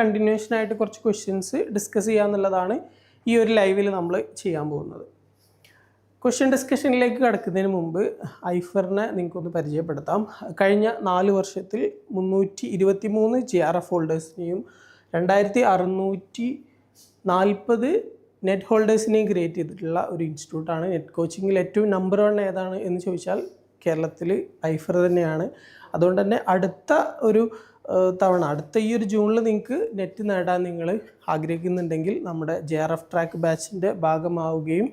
Continuation ആയിട്ട് കുറച്ച് questions discuss ചെയ്യുക എന്നുള്ളതാണ് ഈ ഒരു ലൈവിൽ നമ്മൾ ചെയ്യാൻ പോകുന്നത്. ക്വസ്റ്റ്യൻ ഡിസ്കഷനിലേക്ക് കടക്കുന്നതിന് മുമ്പ് ഐഫറിനെ നിങ്ങൾക്കൊന്ന് പരിചയപ്പെടുത്താം. കഴിഞ്ഞ നാല് വർഷത്തിൽ മുന്നൂറ്റി ഇരുപത്തി മൂന്ന് ജി ആർ എഫ് ഹോൾഡേഴ്സിനെയും രണ്ടായിരത്തി അറുന്നൂറ്റി നാൽപ്പത് നെറ്റ് ഹോൾഡേഴ്സിനെയും ക്രിയേറ്റ് ചെയ്തിട്ടുള്ള ഒരു ഇൻസ്റ്റിറ്റ്യൂട്ടാണ് നെറ്റ് കോച്ചിങ്ങിൽ ഏറ്റവും നമ്പർ വൺ ഏതാണ് എന്ന് ചോദിച്ചാൽ കേരളത്തിൽ ഐഫർ തന്നെയാണ്. അതുകൊണ്ട് തന്നെ അടുത്ത ഒരു തവണ. അടുത്ത ഈ ഒരു ജൂണിൽ നിങ്ങൾക്ക് നെറ്റ് നേടാൻ നിങ്ങൾ ആഗ്രഹിക്കുന്നുണ്ടെങ്കിൽ നമ്മുടെ ജെ ആർ എഫ് ട്രാക്ക് ബാച്ചിന്റെ ഭാഗമാവുകയും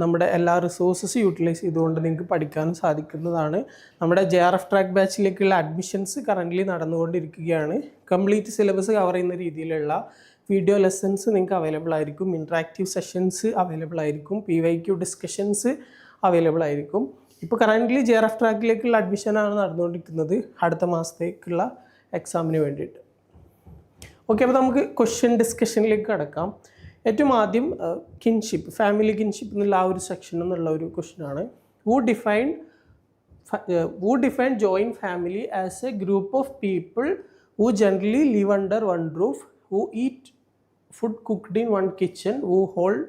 നമ്മുടെ എല്ലാ റിസോഴ്സസ് യൂട്ടിലൈസ് ചെയ്തുകൊണ്ട് നിങ്ങൾക്ക് പഠിക്കാനും സാധിക്കുന്നതാണ്. നമ്മുടെ ജെ ആർ എഫ് ട്രാക്ക് ബാച്ചിലേക്കുള്ള അഡ്മിഷൻസ് കറന്റ്ലി നടന്നുകൊണ്ടിരിക്കുകയാണ്. കംപ്ലീറ്റ് സിലബസ് കവർ ചെയ്യുന്ന രീതിയിലുള്ള വീഡിയോ ലെസൺസ് നിങ്ങൾക്ക് അവൈലബിൾ ആയിരിക്കും. ഇൻട്രാക്റ്റീവ് സെഷൻസ് അവൈലബിൾ ആയിരിക്കും. P Y Q discussions available ആയിരിക്കും. ഇപ്പോൾ കറന്റ്ലി ജെ ആർ എഫ് ട്രാക്കിലേക്കുള്ള അഡ്മിഷനാണ് നടന്നുകൊണ്ടിരിക്കുന്നത്. അടുത്ത മാസത്തേക്കുള്ള എക്സാമിന് വേണ്ടിയിട്ട്. ഓക്കെ അപ്പോൾ നമുക്ക് ക്വസ്റ്റ്യൻ ഡിസ്കഷനിലേക്ക് കടക്കാം. ഏറ്റവും ആദ്യം കിൻഷിപ്പ് ഫാമിലി കിൻഷിപ്പ് എന്നുള്ള ആ ഒരു സെക്ഷൻ എന്നുള്ള ഒരു ക്വസ്റ്റ്യനാണ് who define who define joint family as a group of people who generally live under one roof who eat food cooked in one kitchen who hold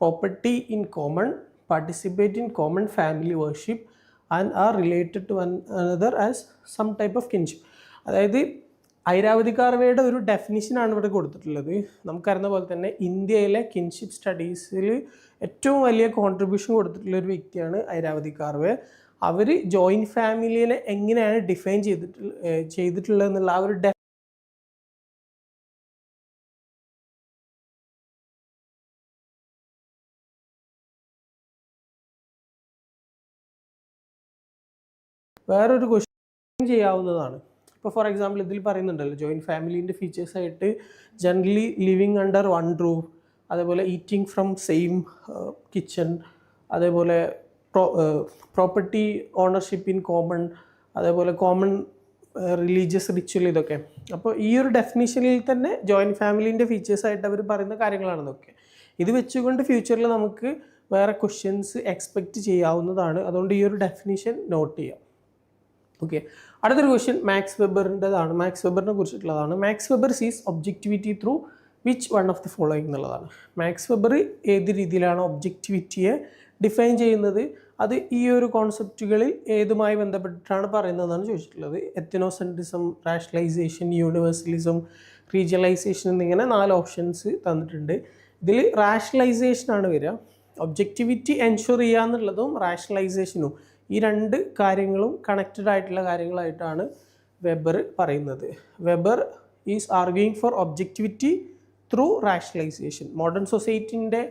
property in common participate in common family worship and are related to one another as some type of kinship അതായത് ഐരാവതി കാർവയുടെ ഒരു ഡെഫിനിഷനാണ് ഇവിടെ കൊടുത്തിട്ടുള്ളത്. നമുക്കറിയുന്ന പോലെ തന്നെ ഇന്ത്യയിലെ kinship സ്റ്റഡീസിൽ ഏറ്റവും വലിയ കോൺട്രിബ്യൂഷൻ കൊടുത്തിട്ടുള്ള ഒരു വ്യക്തിയാണ് ഐരാവതി കാർവെ. അവർ ജോയിന്റ് ഫാമിലിയെ എങ്ങനെയാണ് ഡിഫൈൻ ചെയ്തിട്ടുള്ളതെന്നുള്ള ചെയ്തിട്ടുള്ളത് എന്നുള്ള ആ ഒരു ഡെ വേറൊരു ക്വസ്റ്റ്യൻ ചെയ്യാവുന്നതാണ്. ഇപ്പോൾ ഫോർ എക്സാമ്പിൾ ഇതിൽ പറയുന്നുണ്ടല്ലോ ജോയിന്റ് ഫാമിലീന്റെ ഫീച്ചേഴ്സ് ആയിട്ട് generally living under one roof അതേപോലെ ഈറ്റിംഗ് ഫ്രം സെയിം കിച്ചൺ അതേപോലെ പ്രോപ്പർട്ടി ഓണർഷിപ്പ് ഇൻ കോമൺ അതേപോലെ കോമൺ റിലീജിയസ് റിച്വൽ ഇതൊക്കെ. അപ്പോൾ ഈ ഒരു ഡെഫിനിഷനിൽ തന്നെ ജോയിന്റ് ഫാമിലീന്റെ ഫീച്ചേഴ്സ് ആയിട്ട് അവർ പറയുന്ന കാര്യങ്ങളാണ് ഇത് വെച്ചുകൊണ്ട് ഫ്യൂച്ചറിൽ നമുക്ക് വേറെ ക്വസ്റ്റ്യൻസ് എക്സ്പെക്റ്റ് ചെയ്യാവുന്നതാണ്. അതുകൊണ്ട് ഈ ഒരു ഡെഫിനിഷൻ നോട്ട് ചെയ്യാം. ഓക്കെ അടുത്തൊരു ക്വസ്റ്റ്യൻ മാക്സ് വെബറിന്റെതാണ് മാക്സ് വെബറിനെ കുറിച്ചിട്ടുള്ളതാണ്. Max Weber sees objectivity through which one of the following എന്നുള്ളതാണ്. മാക്സ് വെബർ ഏത് രീതിയിലാണ് ഒബ്ജക്റ്റിവിറ്റിയെ ഡിഫൈൻ ചെയ്യുന്നത്? അത് ഈ ഒരു കോൺസെപ്റ്റുകളിൽ ഏതുമായി ബന്ധപ്പെട്ടിട്ടാണ് പറയുന്നതെന്നാണ് ചോദിച്ചിട്ടുള്ളത്. എത്തിനോസെന്റിസം റാഷണലൈസേഷൻ യൂണിവേഴ്സലിസം റീജിയലൈസേഷൻ എന്നിങ്ങനെ നാല് ഓപ്ഷൻസ് തന്നിട്ടുണ്ട്. ഇതിൽ റാഷണലൈസേഷനാണ് വരിക. ഒബ്ജക്റ്റിവിറ്റി എൻഷുർ ചെയ്യുക എന്നുള്ളതും റാഷണലൈസേഷനും ഈ രണ്ട് കാര്യങ്ങളും കണക്റ്റഡ് ആയിട്ടുള്ള കാര്യങ്ങളായിട്ടാണ് വെബർ പറയുന്നത്. Weber is arguing for objectivity through rationalisation modern സൊസൈറ്റിന്റെ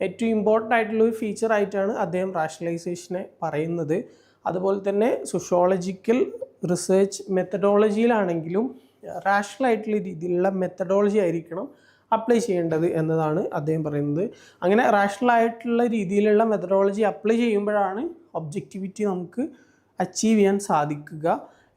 ഏറ്റവും ഇമ്പോർട്ടന്റ് ആയിട്ടുള്ള ഒരു ഫീച്ചർ ആയിട്ടാണ് അദ്ദേഹം റാഷണലൈസേഷനെ പറയുന്നത്. അതുപോലെ തന്നെ സോഷ്യോളജിക്കൽ റിസർച്ച് മെത്തഡോളജിയിലാണെങ്കിലും റാഷണൽ ആയിട്ടുള്ള രീതിയിലുള്ള മെത്തഡോളജി ആയിരിക്കണം അപ്ലൈ ചെയ്യേണ്ടത് എന്നതാണ് അദ്ദേഹം പറയുന്നത്. അങ്ങനെ റാഷണൽ ആയിട്ടുള്ള രീതിയിലുള്ള മെത്തഡോളജി അപ്ലൈ ചെയ്യുമ്പോഴാണ് ഒബ്ജക്റ്റിവിറ്റി നമുക്ക് അച്ചീവ് ചെയ്യാൻ സാധിക്കുക.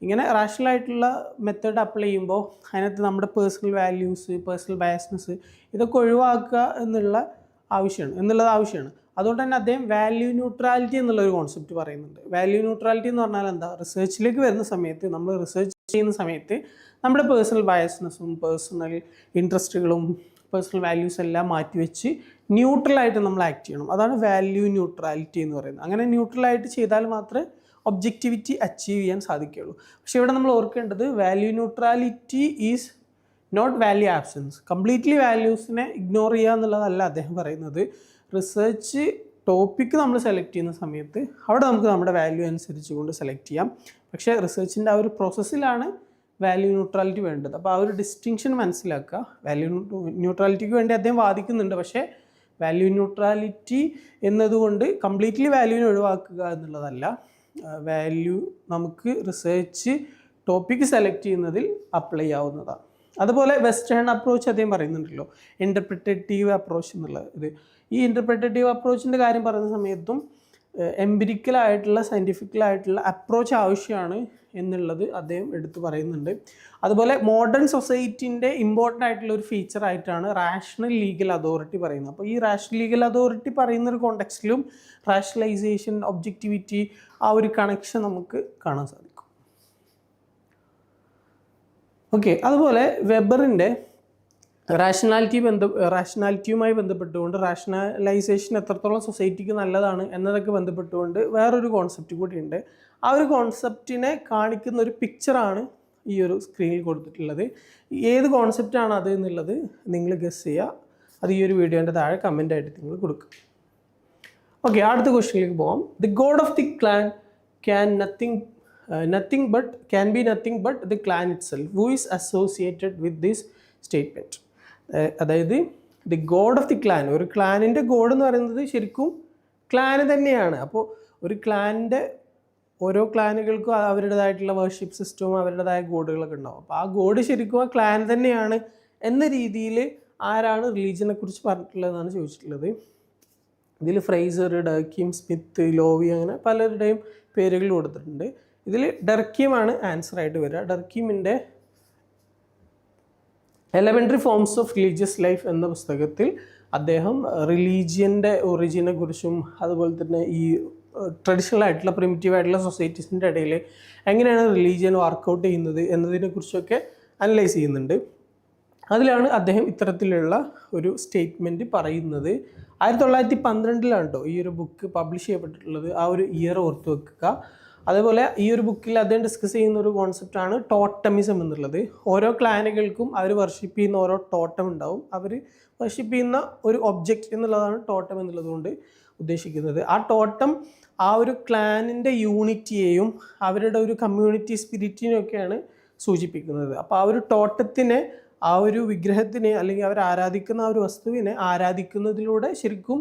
ഇങ്ങനെ റാഷണൽ ആയിട്ടുള്ള മെത്തേഡ് അപ്ലൈ ചെയ്യുമ്പോൾ അതിനകത്ത് നമ്മുടെ പേഴ്സണൽ വാല്യൂസ് പേഴ്സണൽ ബയസ്നസ് ഇതൊക്കെ ഒഴിവാക്കുക എന്നുള്ള ആവശ്യമാണ് എന്നുള്ളത് ആവശ്യമാണ്. അതുകൊണ്ട് തന്നെ അദ്ദേഹം വാല്യൂ ന്യൂട്രാലിറ്റി എന്നുള്ള ഒരു കോൺസെപ്റ്റ് പറയുന്നുണ്ട്. വാല്യൂ ന്യൂട്രാലിറ്റി എന്ന് പറഞ്ഞാൽ എന്താ? റിസർച്ചിലേക്ക് വരുന്ന സമയത്ത് നമ്മൾ റിസർച്ച് ചെയ്യുന്ന സമയത്ത് നമ്മുടെ പേഴ്സണൽ ബയസ്നസ്സും പേഴ്സണൽ ഇൻട്രസ്റ്റുകളും പേഴ്സണൽ വാല്യൂസ് എല്ലാം മാറ്റിവെച്ച് ന്യൂട്രലായിട്ട് നമ്മൾ ആക്ട് ചെയ്യണം. അതാണ് വാല്യൂ ന്യൂട്രാലിറ്റി എന്ന് പറയുന്നത്. അങ്ങനെ ന്യൂട്രലായിട്ട് ചെയ്താൽ മാത്രമേ ഒബ്ജക്റ്റിവിറ്റി അച്ചീവ് ചെയ്യാൻ സാധിക്കുകയുള്ളൂ. പക്ഷേ ഇവിടെ നമ്മൾ ഓർക്കേണ്ടത് value neutrality is not value absence completely വാല്യൂസിനെ ignore ചെയ്യുക എന്നുള്ളതല്ല അദ്ദേഹം പറയുന്നത്. റിസർച്ച് ടോപ്പിക്ക് നമ്മൾ സെലക്ട് ചെയ്യുന്ന സമയത്ത് അവിടെ നമുക്ക് നമ്മുടെ വാല്യൂ അനുസരിച്ച് കൊണ്ട് സെലക്ട് ചെയ്യാം. പക്ഷേ റിസർച്ചിന്റെ ആ ഒരു പ്രോസസ്സിലാണ് വാല്യൂ ന്യൂട്രാലിറ്റി വേണ്ടത്. അപ്പോൾ ആ ഒരു ഡിസ്റ്റിങ്ഷൻ മനസ്സിലാക്കുക. വാല്യൂ ന്യൂട്രാലിറ്റിക്ക് വേണ്ടി അദ്ദേഹം വാദിക്കുന്നുണ്ട്. പക്ഷേ വാല്യൂ ന്യൂട്രാലിറ്റി എന്നതുകൊണ്ട് കംപ്ലീറ്റ്ലി വാല്യൂവിനെ ഒഴിവാക്കുക എന്നുള്ളതല്ല. വാല്യൂ നമുക്ക് റിസർച്ച് ടോപ്പിക്ക് സെലക്ട് ചെയ്യുന്നതിൽ അപ്ലൈ ആവുന്നതാണ് അതുപോലെ വെസ്റ്റേൺ അപ്രോച്ച് അദ്ദേഹം പറയുന്നുണ്ടല്ലോ. ഇന്റർപ്രിറ്റേറ്റീവ് അപ്രോച്ച് എന്നുള്ളത് ഈ ഇന്റർപ്രിറ്റേറ്റീവ് അപ്രോച്ചിന്റെ കാര്യം പറയുന്ന സമയത്തും എംപിരിക്കലായിട്ടുള്ള സയന്റിഫിക്കലായിട്ടുള്ള അപ്രോച്ച് ആവശ്യമാണ് എന്നുള്ളത് അദ്ദേഹം എടുത്തു പറയുന്നുണ്ട്. അതുപോലെ മോഡേൺ സൊസൈറ്റിന്റെ ഇമ്പോർട്ടന്റ് ആയിട്ടുള്ള ഒരു ഫീച്ചർ ആയിട്ടാണ് റാഷണൽ ലീഗൽ അതോറിറ്റി പറയുന്നത്. അപ്പോൾ ഈ റാഷണൽ ലീഗൽ അതോറിറ്റി പറയുന്ന ഒരു കോണ്ടെക്സ്റ്റിലും റാഷണലൈസേഷൻ ഒബ്ജക്റ്റിവിറ്റി ആ ഒരു കണക്ഷൻ നമുക്ക് കാണാൻ സാധിക്കും. ഓക്കെ അതുപോലെ വെബറിന്റെ റാഷണാലിറ്റി ബന്ധ റാഷണാലിറ്റിയുമായി ബന്ധപ്പെട്ടുകൊണ്ട് റാഷണലൈസേഷൻ എത്രത്തോളം സൊസൈറ്റിക്ക് നല്ലതാണ് എന്നതൊക്കെ ബന്ധപ്പെട്ടുകൊണ്ട് വേറൊരു കോൺസെപ്റ്റ് കൂടിയുണ്ട് ആ ഒരു കോൺസെപ്റ്റിനെ കാണിക്കുന്ന ഒരു പിക്ചറാണ് ഈ ഒരു സ്ക്രീനിൽ കൊടുത്തിട്ടുള്ളത്. ഏത് കോൺസെപ്റ്റാണ് അത് എന്നുള്ളത് നിങ്ങൾ ഗസ് ചെയ്യുക. അത് ഈ ഒരു വീഡിയോന്റെ താഴെ കമന്റായിട്ട് നിങ്ങൾ കൊടുക്കുക. ഓക്കെ അടുത്ത ക്വസ്റ്റ്യനിലേക്ക് പോകാം the god of the clan can nothing nothing but can be nothing but the clan itself who is associated with this statement അതായത് the god of the clan. ഒരു ക്ലാനിന്റെ ഗോഡ് എന്ന് പറയുന്നത് ശരിക്കും ക്ലാന് തന്നെയാണ്. അപ്പോൾ ഒരു ക്ലാനിന്റെ ഓരോ ക്ലാനുകൾക്കും അവരുടേതായിട്ടുള്ള വർഷിപ്പ് സിസ്റ്റവും അവരുടേതായ ഗോഡുകളൊക്കെ ഉണ്ടാവും. അപ്പോൾ ആ ഗോഡ് ശരിക്കും ആ ക്ലാൻ തന്നെയാണ് എന്ന രീതിയിൽ ആരാണ് റിലീജിയനെ കുറിച്ച് പറഞ്ഞിട്ടുള്ളതെന്നാണ് ചോദിച്ചിട്ടുള്ളത്. ഇതിൽ ഫ്രൈസർ ഡർക്കിം സ്മിത്ത് ലോവി അങ്ങനെ പലരുടെയും പേരുകൾ കൊടുത്തിട്ടുണ്ട്. ഇതിൽ ഡർക്കിയമാണ് ആൻസർ ആയിട്ട് വരിക. ഡർക്കിമിന്റെ elementary forms of religious life എന്ന പുസ്തകത്തിൽ അദ്ദേഹം റിലീജിയന്റെ ഒറിജിനെ കുറിച്ചും അതുപോലെ തന്നെ ഈ ട്രഡീഷണൽ ആയിട്ടുള്ള പ്രിമിറ്റീവ് ആയിട്ടുള്ള സൊസൈറ്റീസിന്റെ ഇടയിൽ എങ്ങനെയാണ് റിലീജിയൻ വർക്കൗട്ട് ചെയ്യുന്നത് എന്നതിനെക്കുറിച്ചൊക്കെ അനലൈസ് ചെയ്യുന്നുണ്ട്. അതിലാണ് അദ്ദേഹം ഇത്തരത്തിലുള്ള ഒരു സ്റ്റേറ്റ്മെന്റ് പറയുന്നത്. ആയിരത്തി തൊള്ളായിരത്തി പന്ത്രണ്ടിലാണ് കേട്ടോ ഈ ഒരു ബുക്ക് പബ്ലിഷ് ചെയ്യപ്പെട്ടിട്ടുള്ളത്. ആ ഒരു ഇയർ ഓർത്ത് വെക്കുക. അതേപോലെ ഈ ഒരു ബുക്കിൽ അദ്ദേഹം ഡിസ്കസ് ചെയ്യുന്ന ഒരു കോൺസെപ്റ്റാണ് ടോട്ടമിസം എന്നുള്ളത്. ഓരോ ക്ലാനുകൾക്കും അവർ വർഷിപ്പ് ചെയ്യുന്ന ഓരോ ടോട്ടം ഉണ്ടാവും. അവർ വർഷിപ്പ് ചെയ്യുന്ന ഒരു ഒബ്ജക്റ്റ് എന്നുള്ളതാണ് ടോട്ടം എന്നുള്ളതുകൊണ്ട് ഉദ്ദേശിക്കുന്നത്. ആ ടോട്ടം ആ ഒരു ക്ലാനിന്റെ യൂണിറ്റിയെയും അവരുടെ ഒരു കമ്മ്യൂണിറ്റി സ്പിരിറ്റിനെയൊക്കെയാണ് സൂചിപ്പിക്കുന്നത്. അപ്പോൾ ആ ഒരു ടോട്ടത്തിനെ ആ ഒരു വിഗ്രഹത്തിനെ അല്ലെങ്കിൽ അവർ ആരാധിക്കുന്ന ആ ഒരു വസ്തുവിനെ ആരാധിക്കുന്നതിലൂടെ ശരിക്കും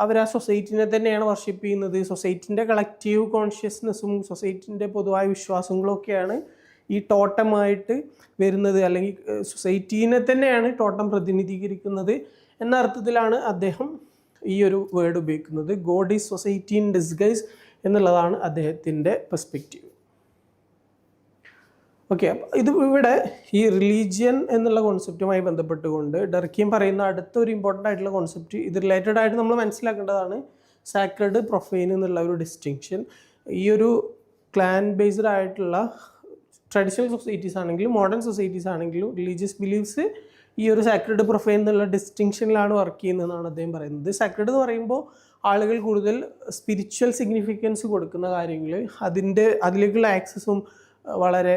അവർ ആ സൊസൈറ്റിനെ തന്നെയാണ് വർഷിപ്പ് ചെയ്യുന്നത്. സൊസൈറ്റിന്റെ കളക്റ്റീവ് കോൺഷ്യസ്നെസ്സും സൊസൈറ്റിന്റെ പൊതുവായ വിശ്വാസങ്ങളും ഒക്കെയാണ് ഈ ടോട്ടമായിട്ട് വരുന്നത്. അല്ലെങ്കിൽ സൊസൈറ്റീനെ തന്നെയാണ് ടോട്ടം പ്രതിനിധീകരിക്കുന്നത് എന്ന അർത്ഥത്തിലാണ് അദ്ദേഹം ഈ ഒരു വേർഡ് ഉപയോഗിക്കുന്നത്. God is society in disguise എന്നുള്ളതാണ് അദ്ദേഹത്തിന്റെ പെർസ്പെക്റ്റീവ് ഓക്കെ ഇത് ഇവിടെ ഈ റിലീജിയൻ എന്നുള്ള കോൺസെപ്റ്റുമായി ബന്ധപ്പെട്ടുകൊണ്ട് ഡർക്കിയും പറയുന്ന അടുത്ത ഒരു ഇമ്പോർട്ടന്റ് ആയിട്ടുള്ള കോൺസെപ്റ്റ് ഇത് റിലേറ്റഡ് ആയിട്ട് നമ്മൾ മനസ്സിലാക്കേണ്ടതാണ് സാക്രഡ് പ്രൊഫൈൻ എന്നുള്ള ഒരു ഡിസ്റ്റിങ്ഷൻ ഈ ഒരു ക്ലാൻ ബേസ്ഡ് ആയിട്ടുള്ള ട്രഡീഷണൽ സൊസൈറ്റീസ് ആണെങ്കിലും മോഡേൺ സൊസൈറ്റീസ് ആണെങ്കിലും റിലീജിയസ് ബിലീഫ്സ് ഈ ഒരു സാക്രഡ് പ്രൊഫൈൻ എന്നുള്ള ഡിസ്റ്റിങ്ഷനിലാണ് വർക്ക് ചെയ്യുന്നതെന്നാണ് അദ്ദേഹം പറയുന്നത്. സാക്രഡ് എന്ന് പറയുമ്പോൾ ആളുകൾ കൂടുതൽ സ്പിരിച്വൽ സിഗ്നിഫിക്കൻസ് കൊടുക്കുന്ന കാര്യങ്ങൾ അതിന്റെ അതിലേക്കുള്ള ആക്സസും വളരെ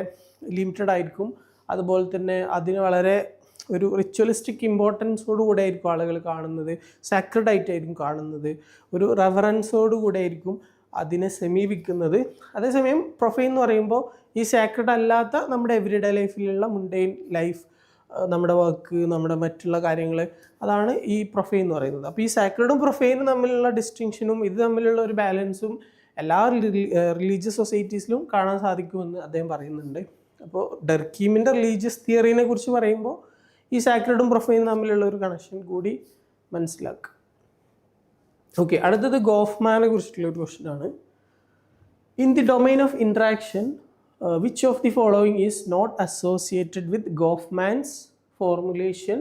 ലിമിറ്റഡ് ആയിരിക്കും. അതുപോലെ തന്നെ അതിന് വളരെ ഒരു റിച്വലിസ്റ്റിക് ഇമ്പോർട്ടൻസോടുകൂടെ ആയിരിക്കും ആളുകൾ കാണുന്നത്. സാക്രഡ് ആയിട്ടായിരിക്കും കാണുന്നത്. ഒരു റെഫറൻസോട് കൂടെ ആയിരിക്കും അതിനെ സമീപിക്കുന്നത്. അതേസമയം പ്രൊഫൈൻ എന്ന് പറയുമ്പോൾ ഈ സാക്രഡ് അല്ലാത്ത നമ്മുടെ എവറിഡേ ലൈഫിലുള്ള മുണ്ടെയിൻ ലൈഫ് നമ്മുടെ വർക്ക് നമ്മുടെ മറ്റുള്ള കാര്യങ്ങൾ അതാണ് ഈ പ്രൊഫൈൻ എന്ന് പറയുന്നത്. അപ്പോൾ ഈ സാക്രഡും പ്രൊഫൈനും തമ്മിലുള്ള ഡിസ്റ്റിങ്ഷനും ഇത് തമ്മിലുള്ള ഒരു ബാലൻസും എല്ലാ റിലീജിയസ് സൊസൈറ്റീസിലും കാണാൻ സാധിക്കുമെന്ന് അദ്ദേഹം പറയുന്നുണ്ട്. അപ്പോൾ ഡെർക്കീമിന്റെ റിലീജിയസ് തിയറിനെ കുറിച്ച് പറയുമ്പോൾ ഈ സാക്രഡും പ്രൊഫൈനും തമ്മിലുള്ള ഒരു കണക്ഷൻ കൂടി മനസ്സിലാക്കുക ഓക്കെ അടുത്തത് ഗോഫ്മാനെ കുറിച്ചിട്ടുള്ള ഒരു ക്വസ്റ്റ്യൻ ആണ്. In the domain of interaction which of the following is not associated with Goffman's formulation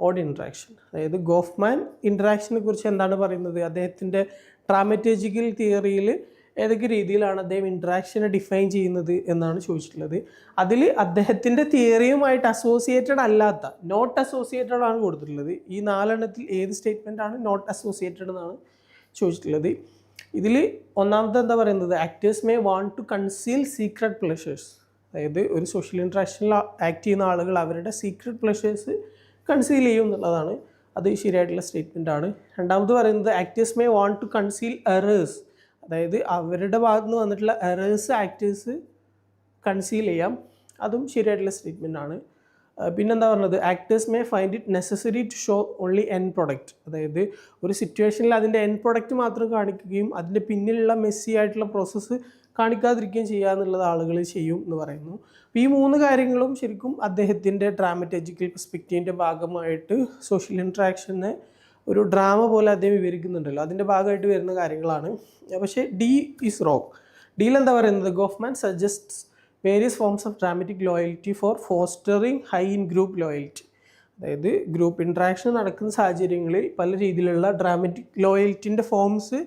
of interaction അതായത് ഗോഫ്മാൻ ഇൻട്രാക്ഷനെ കുറിച്ച് എന്താണ് പറയുന്നത്? അദ്ദേഹത്തിന്റെ ട്രാമറ്റേജിക്കൽ തിയറിയിൽ ഏതൊക്കെ രീതിയിലാണ് അദ്ദേഹം ഇൻട്രാക്ഷനെ ഡിഫൈൻ ചെയ്യുന്നത് എന്നാണ് ചോദിച്ചിട്ടുള്ളത്. അതിൽ അദ്ദേഹത്തിന്റെ തിയറിയുമായിട്ട് അസോസിയേറ്റഡ് അല്ലാത്ത നോട്ട് അസോസിയേറ്റഡ് ആണ് കൊടുത്തിട്ടുള്ളത്. ഈ നാലെണ്ണത്തിൽ ഏത് സ്റ്റേറ്റ്മെന്റ് ആണ് നോട്ട് അസോസിയേറ്റഡ് എന്നാണ് ചോദിച്ചിട്ടുള്ളത്. ഇതിൽ ഒന്നാമത്തെ എന്താ പറയുന്നത്? Actors may want to conceal secret pleasures അതായത് ഒരു സോഷ്യൽ ഇൻട്രാക്ഷനിൽ ആക്ട് ചെയ്യുന്ന ആളുകൾ അവരുടെ സീക്രട്ട് പ്ലഷേഴ്സ് കൺസീൽ ചെയ്യും എന്നുള്ളതാണ്. അത് ശരിയായിട്ടുള്ള സ്റ്റേറ്റ്മെന്റ് ആണ്. രണ്ടാമത് പറയുന്നത് actors may want to conceal errors അതായത് അവരുടെ ഭാഗത്ത് നിന്ന് വന്നിട്ടുള്ള എറേഴ്സ് ആക്ടേഴ്സ് കൺസീൽ ചെയ്യാം. അതും ശരിയായിട്ടുള്ള സ്റ്റേറ്റ്മെന്റ് ആണ്. പിന്നെന്താ പറഞ്ഞത്? Actors may find it necessary to show only end product അതായത് ഒരു സിറ്റുവേഷനിൽ അതിന്റെ എൻ പ്രൊഡക്റ്റ് മാത്രം കാണിക്കുകയും അതിന്റെ പിന്നിലുള്ള മെസ്സി ആയിട്ടുള്ള പ്രോസസ്സ് കാണിക്കാതിരിക്കുകയും ചെയ്യുക എന്നുള്ളത് ആളുകൾ ചെയ്യും എന്ന് പറയുന്നു. അപ്പോൾ ഈ മൂന്ന് കാര്യങ്ങളും ശരിക്കും അദ്ദേഹത്തിന്റെ ഡ്രാമറ്റജിക്കൽ പെർസ്പെക്റ്റീവിന്റെ ഭാഗമായിട്ട് സോഷ്യൽ ഇൻട്രാക്ഷനെ ഒരു ഡ്രാമ പോലെ അദ്ദേഹം വിവരിക്കുന്നുണ്ടല്ലോ. അതിന്റെ ഭാഗമായിട്ട് വരുന്ന കാര്യങ്ങളാണ്. പക്ഷേ ഡി ഈസ് റോങ്. ഡിയിൽ എന്താ പറയുന്നത്? Government suggests various forms of dramatic loyalty for fostering high in group loyalty അതായത് ഗ്രൂപ്പ് ഇൻട്രാക്ഷൻ നടക്കുന്ന സാഹചര്യങ്ങളിൽ പല രീതിയിലുള്ള ഡ്രാമറ്റിക് ലോയൽറ്റിന്റെ ഫോംസ്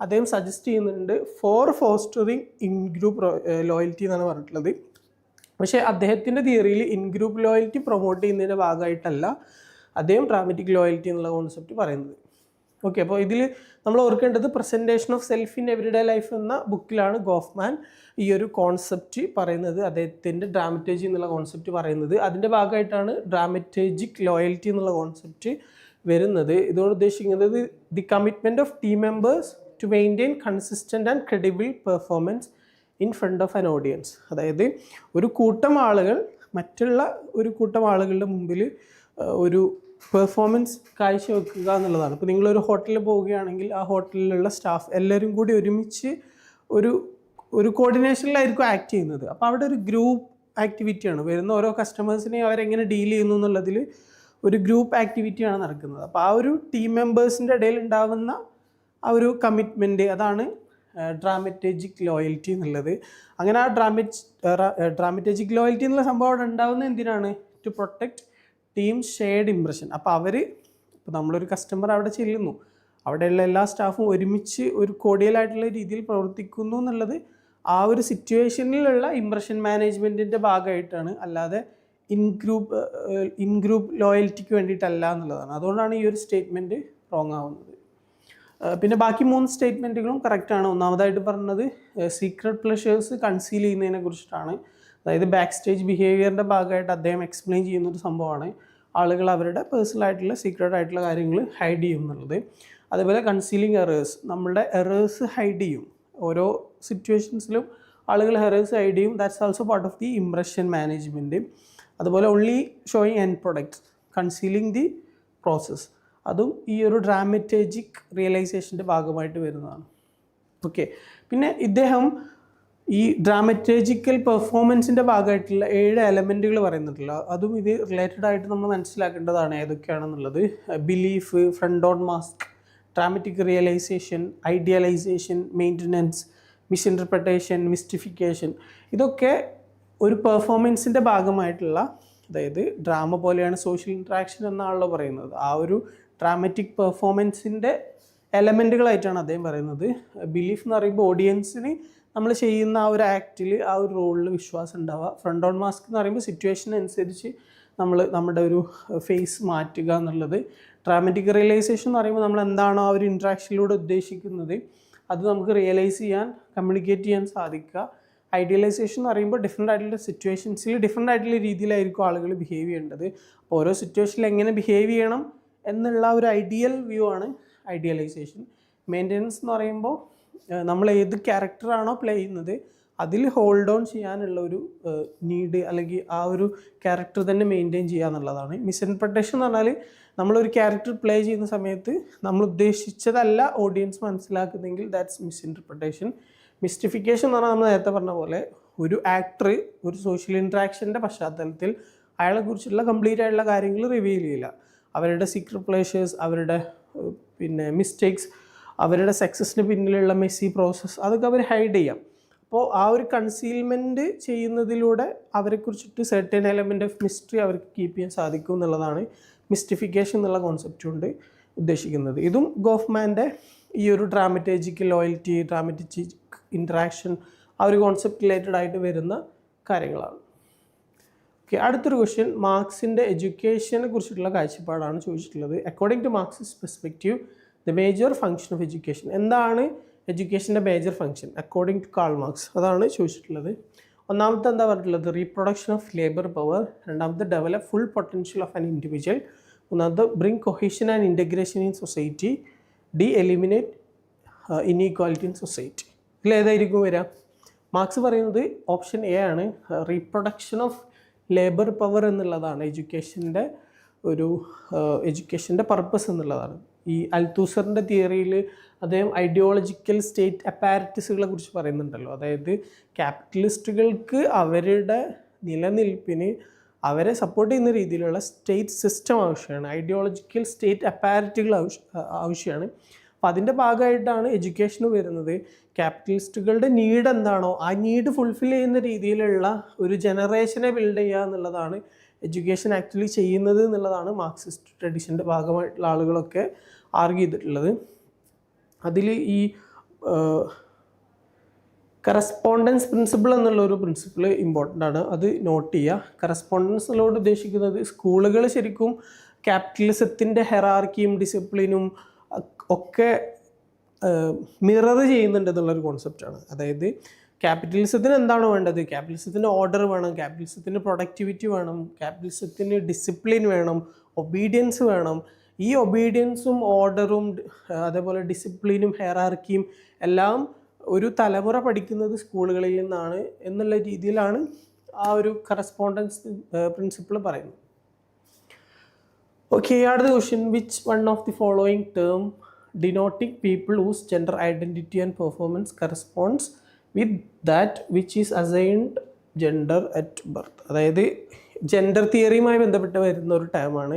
അദ്ദേഹം സജസ്റ്റ് ചെയ്യുന്നുണ്ട് for fostering in group loyalty എന്നാണ് പറഞ്ഞിട്ടുള്ളത്. പക്ഷേ അദ്ദേഹത്തിന്റെ തിയറിയിൽ ഇൻ ഗ്രൂപ്പ് ലോയൽറ്റി പ്രൊമോട്ട് ചെയ്യുന്നതിന്റെ ഭാഗമായിട്ടല്ല. അദ്ദേഹം ഡ്രാമറ്റിക് ലോയൽറ്റി എന്നുള്ള കോൺസെപ്റ്റ് പറയുന്നത്. ഓക്കെ അപ്പോൾ ഇതിൽ നമ്മൾ ഓർക്കേണ്ടത് presentation of self in everyday life എന്ന ബുക്കിലാണ് ഗോഫ്മാൻ ഈ ഒരു കോൺസെപ്റ്റ് പറയുന്നത്. അദ്ദേഹത്തിന്റെ ഡ്രാമറ്റേജി എന്നുള്ള കോൺസെപ്റ്റ് പറയുന്നത്. അതിന്റെ ഭാഗമായിട്ടാണ് ഡ്രാമറ്റേജിക് ലോയൽറ്റി എന്നുള്ള കോൺസെപ്റ്റ് വരുന്നത്. ഇതുകൊണ്ട് ഉദ്ദേശിക്കുന്നത് the commitment of team members to maintain consistent and credible performance in front of an audience അതായത് ഒരു കൂട്ടം ആളുകൾ മറ്റുള്ള ഒരു കൂട്ടം ആളുകളുടെ മുമ്പിൽ ഒരു പെർഫോമൻസ് കാഴ്ചവെക്കുക എന്നുള്ളതാണ്. ഇപ്പോൾ നിങ്ങളൊരു ഹോട്ടലിൽ പോവുകയാണെങ്കിൽ ആ ഹോട്ടലിലുള്ള സ്റ്റാഫ് എല്ലാവരും കൂടി ഒരുമിച്ച് ഒരു ഒരു കോർഡിനേഷനിലായിരിക്കും ആക്ട് ചെയ്യുന്നത്. അപ്പോൾ അവിടെ ഒരു ഗ്രൂപ്പ് ആക്ടിവിറ്റിയാണ് വരുന്ന ഓരോ കസ്റ്റമേഴ്സിനെ അവരെങ്ങനെ ഡീൽ ചെയ്യുന്നു എന്നുള്ളതിൽ ഒരു ഗ്രൂപ്പ് ആക്ടിവിറ്റിയാണ് നടക്കുന്നത്. അപ്പോൾ ആ ഒരു ടീം മെമ്പേഴ്സിന്റെ ഇടയിൽ ഉണ്ടാവുന്ന ആ ഒരു കമ്മിറ്റ്മെന്റ് അതാണ് ഡ്രാമറ്റേജിക് ലോയൽറ്റി എന്നുള്ളത്. അങ്ങനെ ആ ഡ്രാമറ്റ് ഡ്രാമറ്റേജിക് ലോയൽറ്റി എന്നുള്ള സംഭവം അവിടെ ഉണ്ടാവുന്നത് എന്തിനാണ്? To protect team shared impression അപ്പോൾ അവർ ഇപ്പോൾ നമ്മളൊരു കസ്റ്റമർ അവിടെ ചെല്ലുന്നു. അവിടെയുള്ള എല്ലാ സ്റ്റാഫും ഒരുമിച്ച് ഒരു കോടിയലായിട്ടുള്ള രീതിയിൽ പ്രവർത്തിക്കുന്നു എന്നുള്ളത് ആ ഒരു സിറ്റുവേഷനിലുള്ള ഇംപ്രഷൻ മാനേജ്മെന്റിന്റെ ഭാഗമായിട്ടാണ്. അല്ലാതെ ഇൻ ഗ്രൂപ്പ് ഇൻ ഗ്രൂപ്പ് ലോയൽറ്റിക്ക് വേണ്ടിയിട്ടല്ല എന്നുള്ളതാണ്. അതുകൊണ്ടാണ് ഈ ഒരു സ്റ്റേറ്റ്മെന്റ് റോങ് ആവുന്നത്. പിന്നെ ബാക്കി മൂന്ന് സ്റ്റേറ്റ്മെന്റുകളും കറക്റ്റാണ് ഒന്നാമതായിട്ട് പറഞ്ഞത് സീക്രട്ട് പ്ലഷേഴ്സ് കൺസീൽ ചെയ്യുന്നതിനെ കുറിച്ചിട്ടാണ്. അതായത് ബാക്ക് സ്റ്റേജ് ബിഹേവിയറിന്റെ ഭാഗമായിട്ട് അദ്ദേഹം എക്സ്പ്ലെയിൻ ചെയ്യുന്ന ഒരു സംഭവമാണ്. ആളുകൾ അവരുടെ പേഴ്സണൽ ആയിട്ടുള്ള സീക്രട്ട് ആയിട്ടുള്ള കാര്യങ്ങൾ ഹൈഡ് ചെയ്യും എന്നുള്ളത്. അതേപോലെ കൺസീലിംഗ് എറേഴ്സ് നമ്മളുടെ എറേഴ്സ് ഹൈഡ് ചെയ്യും. ഓരോ സിറ്റുവേഷൻസിലും ആളുകൾ എറേഴ്സ് ഹൈഡ് ചെയ്യും. That's also part of the impression management അതുപോലെ only showing end products concealing the process അതും ഈ ഒരു ഡ്രാമറ്റേജിക് റിയലൈസേഷന്റെ ഭാഗമായിട്ട് വരുന്നതാണ്. ഓക്കെ പിന്നെ ഇദ്ദേഹം ഈ ഡ്രാമറ്റേജിക്കൽ പെർഫോമൻസിന്റെ ഭാഗമായിട്ടുള്ള ഏഴ് എലമെന്റുകൾ പറയുന്നുണ്ടല്ലോ അതും ഇത് റിലേറ്റഡ് ആയിട്ട് നമ്മൾ മനസ്സിലാക്കേണ്ടതാണ് ഏതൊക്കെയാണെന്നുള്ളത്. Belief front on mask dramatic realization idealization maintenance misinterpretation mystification ഇതൊക്കെ ഒരു പെർഫോമൻസിന്റെ ഭാഗമായിട്ടുള്ള അതായത് ഡ്രാമ പോലെയാണ് സോഷ്യൽ ഇൻട്രാക്ഷൻ എന്നാണല്ലോ പറയുന്നത്. ആ ഒരു ഡ്രാമറ്റിക് പെർഫോമൻസിന്റെ എലമെന്റുകളായിട്ടാണ് അദ്ദേഹം പറയുന്നത്. ബിലീഫ് എന്ന് പറയുമ്പോൾ ഓഡിയൻസിന് നമ്മൾ ചെയ്യുന്ന ആ ഒരു ആക്റ്റിൽ ആ ഒരു റോളിൽ വിശ്വാസം ഉണ്ടാവുക. ഫ്രണ്ട് ഓൺ മാസ്ക് എന്ന് പറയുമ്പോൾ സിറ്റുവേഷൻ അനുസരിച്ച് നമ്മൾ നമ്മുടെ ഒരു ഫേസ് മാറ്റുക എന്നുള്ളത്. ഡ്രാമാറ്റിക് റിയലൈസേഷൻ എന്ന് പറയുമ്പോൾ നമ്മൾ എന്താണോ ആ ഒരു ഇൻട്രാക്ഷനിലൂടെ ഉദ്ദേശിക്കുന്നത്? അത് നമുക്ക് റിയലൈസ് ചെയ്യാൻ കമ്മ്യൂണിക്കേറ്റ് ചെയ്യാൻ സാധിക്കുക. ഐഡിയലൈസേഷൻ എന്ന് പറയുമ്പോൾ ഡിഫറെന്റ് ആയിട്ടുള്ള സിറ്റുവേഷൻസിൽ ഡിഫറെന്റ് ആയിട്ടുള്ള രീതിയിലായിരിക്കും ആളുകൾ ബിഹേവ് ചെയ്യേണ്ടത്. ഓരോ സിറ്റുവേഷനിൽ എങ്ങനെ ബിഹേവ് ചെയ്യണം എന്നുള്ള ഒരു ഐഡിയൽ വ്യൂ ആണ് ഐഡിയലൈസേഷൻ മെയിന്റെനൻസ് എന്ന് പറയുമ്പോൾ നമ്മൾ ഏത് ക്യാരക്ടറാണോ പ്ലേ ചെയ്യുന്നത് അതിൽ ഹോൾഡ് ഓൺ ചെയ്യാനുള്ള ഒരു നീഡ് അല്ലെങ്കിൽ ആ ഒരു ക്യാരക്ടർ തന്നെ മെയിന്റെയിൻ ചെയ്യുക എന്നുള്ളതാണ്. മിസ്ഇന്റർപ്രിട്ടേഷൻ എന്ന് പറഞ്ഞാൽ നമ്മളൊരു ക്യാരക്ടർ പ്ലേ ചെയ്യുന്ന സമയത്ത് നമ്മൾ ഉദ്ദേശിച്ചതല്ല ഓഡിയൻസ് മനസ്സിലാക്കുന്നെങ്കിൽ ദാറ്റ്സ് മിസ്ഇന്റർപ്രിട്ടേഷൻ മിസ്റ്റിഫിക്കേഷൻ എന്ന് പറഞ്ഞാൽ നമ്മൾ നേരത്തെ പറഞ്ഞ പോലെ ഒരു ആക്ടർ ഒരു സോഷ്യൽ ഇൻട്രാക്ഷന്റെ പശ്ചാത്തലത്തിൽ അയാളെക്കുറിച്ചുള്ള കംപ്ലീറ്റ് ആയിട്ടുള്ള കാര്യങ്ങൾ റിവീൽ ചെയ്യില്ല. അവരുടെ സീക്രട്ട് പ്ലേഷേഴ്സ് അവരുടെ പിന്നെ മിസ്റ്റേക്സ് അവരുടെ സക്സസിന് പിന്നിലുള്ള മെസ്സി പ്രോസസ്സ് അതൊക്കെ അവർ ഹൈഡ് ചെയ്യാം. അപ്പോൾ ആ ഒരു കൺസീൽമെന്റ് ചെയ്യുന്നതിലൂടെ അവരെക്കുറിച്ചിട്ട് സെർട്ടൻ എലമെന്റ് ഓഫ് മിസ്റ്ററി അവർക്ക് കീപ്പ് ചെയ്യാൻ സാധിക്കും എന്നുള്ളതാണ് മിസ്റ്റിഫിക്കേഷൻ എന്നുള്ള കോൺസെപ്റ്റ് കൊണ്ട് ഉദ്ദേശിക്കുന്നത്. ഇതും ഗോഫ്മാന്റെ ഈ ഒരു ഡ്രാമറ്റേജിക് ലോയൽറ്റി ഡ്രാമറ്റിക് ഇൻട്രാക്ഷൻ ആ ഒരു കോൺസെപ്റ്റ് റിലേറ്റഡ് ആയിട്ട് വരുന്ന കാര്യങ്ങളാണ്. ഓക്കെ അടുത്തൊരു ക്വസ്റ്റ്യൻ മാർക്സിന്റെ എഡ്യൂക്കേഷനെ കുറിച്ചിട്ടുള്ള കാഴ്ചപ്പാടാണ് ചോദിച്ചിട്ടുള്ളത്. According to Marxist perspective the major function of education. എന്താണ് എഡ്യൂക്കേഷന്റെ major function according to Karl Marx അതാണ് ചോദിച്ചിട്ടുള്ളത്. ഒന്നാമത്തെ എന്താ പറഞ്ഞിട്ടുള്ളത്? റീപ്രൊഡക്ഷൻ ഓഫ് ലേബർ പവർ രണ്ടാമത്തെ develop full potential of an individual മൂന്നാമത്തെ bring cohesion and integration in society D eliminate inequality in society ഇതിൽ ഏതായിരിക്കും വരിക? മാർക്സ് പറയുന്നത് ഓപ്ഷൻ എ ആണ്. റീപ്രൊഡക്ഷൻ ഓഫ് ലേബർ പവർ എന്നുള്ളതാണ്. എഡ്യൂക്കേഷന്റെ ഒരു എഡ്യൂക്കേഷന്റെ പർപ്പസ് എന്നുള്ളതാണ്. ഈ അൽത്തൂസറിന്റെ തിയറിയിൽ അദ്ദേഹം ഐഡിയോളജിക്കൽ സ്റ്റേറ്റ് അപ്പാരറ്റസുകളെ കുറിച്ച് പറയുന്നുണ്ടല്ലോ. അതായത് ക്യാപിറ്റലിസ്റ്റുകൾക്ക് അവരുടെ നിലനിൽപ്പിന് അവരെ സപ്പോർട്ട് ചെയ്യുന്ന രീതിയിലുള്ള സ്റ്റേറ്റ് സിസ്റ്റം ആവശ്യമാണ്. ഐഡിയോളജിക്കൽ സ്റ്റേറ്റ് അപ്പാരറ്റുകൾ ആവശ്യം ആവശ്യമാണ്. അപ്പം അതിന്റെ ഭാഗമായിട്ടാണ് എഡ്യൂക്കേഷൻ വരുന്നത്. ക്യാപിറ്റലിസ്റ്റുകളുടെ നീഡ് എന്താണോ ആ നീഡ് ഫുൾഫിൽ ചെയ്യുന്ന രീതിയിലുള്ള ഒരു ജനറേഷനെ ബിൽഡ് ചെയ്യുക എന്നുള്ളതാണ് എഡ്യൂക്കേഷൻ ആക്ച്വലി ചെയ്യുന്നത് എന്നുള്ളതാണ് മാർക്സിസ്റ്റ് ട്രഡീഷന്റെ ഭാഗമായിട്ടുള്ള ആളുകളൊക്കെ ആർഗ്യ ചെയ്തിട്ടുള്ളത്. അതിൽ ഈ കറസ്പോണ്ടൻസ് പ്രിൻസിപ്പിൾ എന്നുള്ള ഒരു പ്രിൻസിപ്പിൾ ഇമ്പോർട്ടന്റ് ആണ്. അത് നോട്ട് ചെയ്യുക. കറസ്പോണ്ടൻസ് കറസ്പോണ്ടൻസിലോട് ഉദ്ദേശിക്കുന്നത് സ്കൂളുകൾ ശരിക്കും ക്യാപിറ്റലിസത്തിന്റെ ഹെറാർക്കിയും ഡിസിപ്ലിനും ഒക്കെ മിറർ ചെയ്യുന്നുണ്ട് എന്നുള്ളൊരു കോൺസെപ്റ്റാണ് അതായത് ക്യാപിറ്റലിസത്തിന് എന്താണ് വേണ്ടത്? ക്യാപിറ്റലിസത്തിന് ഓർഡർ വേണം ക്യാപിറ്റലിസത്തിന് പ്രൊഡക്ടിവിറ്റി വേണം ക്യാപിറ്റലിസത്തിന് ഡിസിപ്ലിൻ വേണം ഒബീഡിയൻസ് വേണം. ഈ ഒബീഡിയൻസും ഓർഡറും അതേപോലെ ഡിസിപ്ലിനും ഹെയറാർക്കിയും എല്ലാം ഒരു തലമുറ പഠിക്കുന്നത് സ്കൂളുകളിൽ നിന്നാണ് എന്നുള്ള രീതിയിലാണ് ആ ഒരു കറസ്പോണ്ടൻസ് പ്രിൻസിപ്പിൾ പറയുന്നത്. ഓക്കെ അടുത്ത question which one of the following term term people whose gender identity and performance performance corresponds that which is assigned gender at birth അതായത് ജെൻഡർ തിയറിയുമായി ബന്ധപ്പെട്ട് വരുന്ന ഒരു ടേമാണ്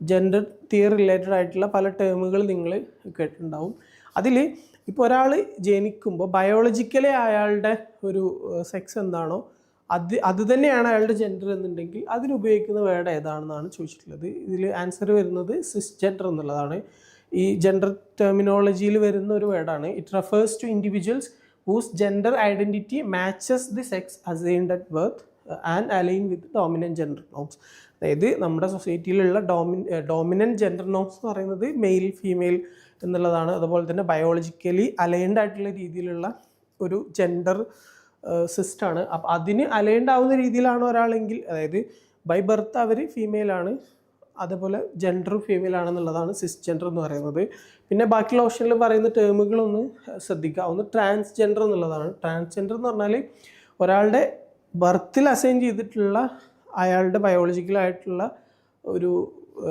ജെൻഡർ തിയറി റിലേറ്റഡ് ആയിട്ടുള്ള പല ടേമുകൾ നിങ്ങൾ കേട്ടിട്ടുണ്ടാവും. അതിൽ ഇപ്പോൾ ഒരാൾ ജനിക്കുമ്പോൾ ബയോളജിക്കലി അയാളുടെ ഒരു സെക്സ് എന്താണോ അത് അത് തന്നെയാണ് അയാളുടെ ജെൻഡർ എന്നുണ്ടെങ്കിൽ അതിനുപയോഗിക്കുന്ന വേർഡ് ഏതാണെന്നാണ് ചോദിച്ചിട്ടുള്ളത്. ഇതിൽ ആൻസർ വരുന്നത് സിസ് ജെൻഡർ എന്നുള്ളതാണ്. ഈ ജെൻഡർ ടെർമിനോളജിയിൽ വരുന്ന ഒരു വേർഡാണ് it refers to individuals whose gender identity matches the sex assigned at birth and align with dominant gender norms അതായത് നമ്മുടെ സൊസൈറ്റിയിലുള്ള ഡോമിൻ ഡോമിനന്റ് ജെൻഡർ നോംസ് എന്ന് പറയുന്നത് മെയിൽ ഫീമെയിൽ എന്നുള്ളതാണ്. അതുപോലെ തന്നെ ബയോളജിക്കലി അലൈൻഡ് ആയിട്ടുള്ള രീതിയിലുള്ള ഒരു ജെൻഡർ സിസ്റ്റാണ് അപ്പം അതിന് അലൈൻഡ് ആവുന്ന രീതിയിലാണ് ഒരാളെങ്കിൽ അതായത് ബൈ ബർത്ത് അവർ ഫീമെയിലാണ് അതേപോലെ ജെൻഡർ ഫീമെയിൽ ആണെന്നുള്ളതാണ് സിസ് ജെൻഡർ എന്ന് പറയുന്നത്. പിന്നെ ബാക്കിയുള്ള ഓപ്ഷനിൽ പറയുന്ന ടേമുകളൊന്ന് ശ്രദ്ധിക്കുക. ഒന്ന് ട്രാൻസ്ജെൻഡർ എന്നുള്ളതാണ്. ട്രാൻസ്ജെൻഡർ എന്ന് പറഞ്ഞാൽ ഒരാളുടെ ബർത്തിൽ അസൈൻ ചെയ്തിട്ടുള്ള അയാളുടെ ബയോളജിക്കലായിട്ടുള്ള ഒരു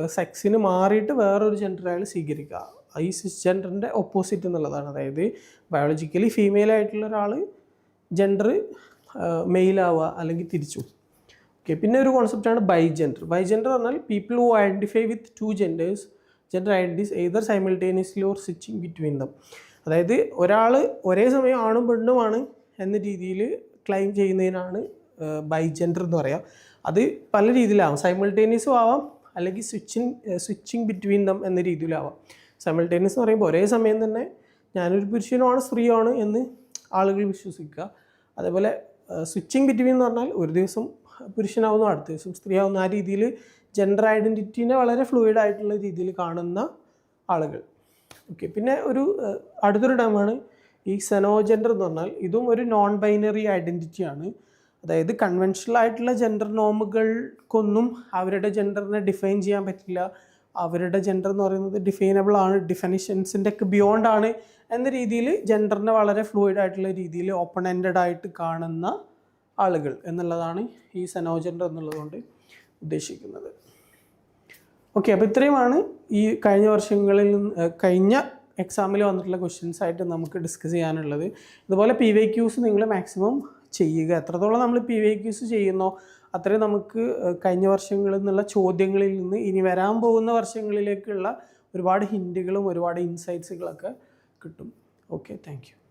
സെക്സിന് മാറിയിട്ട് വേറൊരു ജെൻഡർ അയാൾ സ്വീകരിക്കുക. ഈ സിസ് ജെൻഡറിന്റെ ഓപ്പോസിറ്റ് എന്നുള്ളതാണ്. അതായത് ബയോളജിക്കലി ഫീമെയിൽ ആയിട്ടുള്ള ഒരാൾ ജെൻഡർ മെയിലാവുക അല്ലെങ്കിൽ തിരിച്ചു. ഓക്കെ പിന്നെ ഒരു കോൺസെപ്റ്റാണ് ബൈ ജെൻഡർ ബൈ ജെൻഡർ പറഞ്ഞാൽ people who identify with two genders gender identities either simultaneously or switching between them അതായത് ഒരാൾ ഒരേ സമയം ആണും പെണ്ണുമാണ് എന്ന രീതിയിൽ ക്ലെയിം ചെയ്യുന്നതിനാണ് ബൈ ജെൻഡർ എന്ന് പറയാം. അത് പല രീതിയിലാവാം. സൈമിൾട്ടേനിയസും ആവാം അല്ലെങ്കിൽ സ്വിച്ചിങ് സ്വിച്ചിങ് ബിറ്റ്വീൻ ദം എന്ന രീതിയിലാവാം. സൈമിൾട്ടേനിയസ് എന്ന് പറയുമ്പോൾ ഒരേ സമയം തന്നെ ഞാനൊരു പുരുഷനുമാണ് സ്ത്രീയാണ് എന്ന് ആളുകൾ വിശ്വസിക്കുക. അതേപോലെ സ്വിച്ചിങ് ബിറ്റ്വീൻ എന്ന് പറഞ്ഞാൽ ഒരു ദിവസം പുരുഷനാവുന്നു അടുത്ത. ദിവസം സ്ത്രീ ആവുന്നു ആ രീതിയിൽ ജെൻഡർ ഐഡന്റിറ്റീനെ വളരെ ഫ്ലൂയിഡ് ആയിട്ടുള്ള രീതിയിൽ കാണുന്ന ആളുകൾ. ഓക്കെ പിന്നെ ഒരു അടുത്തൊരു ടൈമാണ് ഈ സെനോജെൻഡർ എന്ന് പറഞ്ഞാൽ ഇതും ഒരു നോൺ ബൈനറി ഐഡന്റിറ്റിയാണ് അതായത് കൺവെൻഷണൽ ആയിട്ടുള്ള ജെൻഡർ നോമുകൾക്കൊന്നും അവരുടെ ജെൻഡറിനെ ഡിഫൈൻ ചെയ്യാൻ പറ്റില്ല. അവരുടെ ജെൻഡർ എന്ന് പറയുന്നത് ഡിഫൈനബിൾ ആണ് ഡിഫിനിഷൻസിന്റെ ഒക്കെ ബിയോണ്ട് ആണ് എന്ന രീതിയിൽ ജെൻഡറിനെ വളരെ ഫ്ലൂയിഡ് ആയിട്ടുള്ള രീതിയിൽ ഓപ്പൺ എൻഡഡ് ആയിട്ട് കാണുന്ന ആളുകൾ എന്നുള്ളതാണ് ഈ സനോജൻഡർ എന്നുള്ളതുകൊണ്ട് ഉദ്ദേശിക്കുന്നത്. ഓക്കെ അപ്പോൾ ഇത്രയുമാണ് ഈ കഴിഞ്ഞ വർഷങ്ങളിൽ നിന്ന് കഴിഞ്ഞ എക്സാമിൽ വന്നിട്ടുള്ള ക്വസ്റ്റ്യൻസ് ആയിട്ട് നമുക്ക് ഡിസ്കസ് ചെയ്യാനുള്ളത്. ഇതുപോലെ പി വൈ ക്യൂസ് നിങ്ങൾ മാക്സിമം ചെയ്യുക. എത്രത്തോളം നമ്മൾ പി വൈ ക്യൂസ് ചെയ്യുന്നോ അത്രയും നമുക്ക് കഴിഞ്ഞ വർഷങ്ങളിൽ നിന്നുള്ള ചോദ്യങ്ങളിൽ നിന്ന് ഇനി വരാൻ പോകുന്ന വർഷങ്ങളിലേക്കുള്ള ഒരുപാട് ഹിന്റുകളും ഒരുപാട് ഇൻസൈറ്റ്സുകളൊക്കെ കിട്ടും. Okay thank